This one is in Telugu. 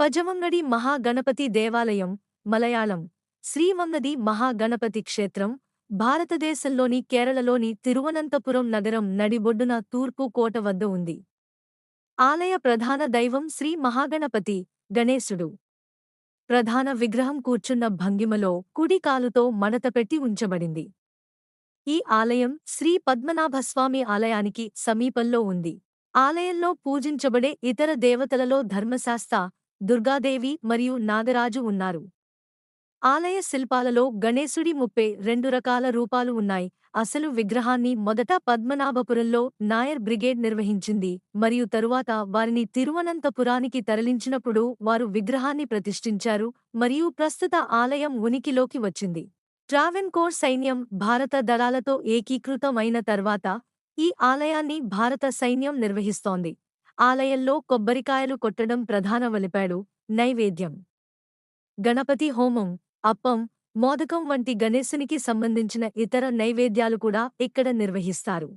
పజవంగడి మహాగణపతి దేవాలయం మలయాళం. శ్రీవంగది మహాగణపతి క్షేత్రం భారతదేశంలోని కేరళలోని తిరువనంతపురం నగరం నడిబొడ్డున తూర్పు కోట వద్ద ఉంది. ఆలయ ప్రధాన దైవం శ్రీ మహాగణపతి గణేశుడు. ప్రధాన విగ్రహం కూర్చున్న భంగిమలో కుడి కాలుతో మడతపెట్టి ఉంచబడింది. ఈ ఆలయం శ్రీ పద్మనాభస్వామి ఆలయానికి సమీపంలో ఉంది. ఆలయంలో పూజించబడే ఇతర దేవతలలో ధర్మశాస్త దుర్గాదేవి మరియు నాగరాజు ఉన్నారు. ఆలయ శిల్పాలలో గణేశుడి ముప్పై రెండు రకాల రూపాలు ఉన్నాయి. అసలు విగ్రహాన్ని మొదట పద్మనాభపురంలో నాయర్ బ్రిగేడ్ నిర్వహించింది మరియు తరువాత వారిని తిరువనంతపురానికి తరలించినప్పుడు వారు విగ్రహాన్ని ప్రతిష్ఠించారు మరియు ప్రస్తుత ఆలయం ఉనికిలోకి వచ్చింది. ట్రావెన్కోర్ సైన్యం భారత దళాలతో ఏకీకృతమైన తర్వాత ఈ ఆలయాన్ని భారత సైన్యం నిర్వహిస్తోంది. ఆలయంలో కొబ్బరికాయలు కొట్టడం ప్రధాన వలిపాడు నైవేద్యం. గణపతి హోమం అప్పం మోదకం వంటి గణేశునికి సంబంధించిన ఇతర నైవేద్యాలు కూడా ఇక్కడ నిర్వహిస్తారు.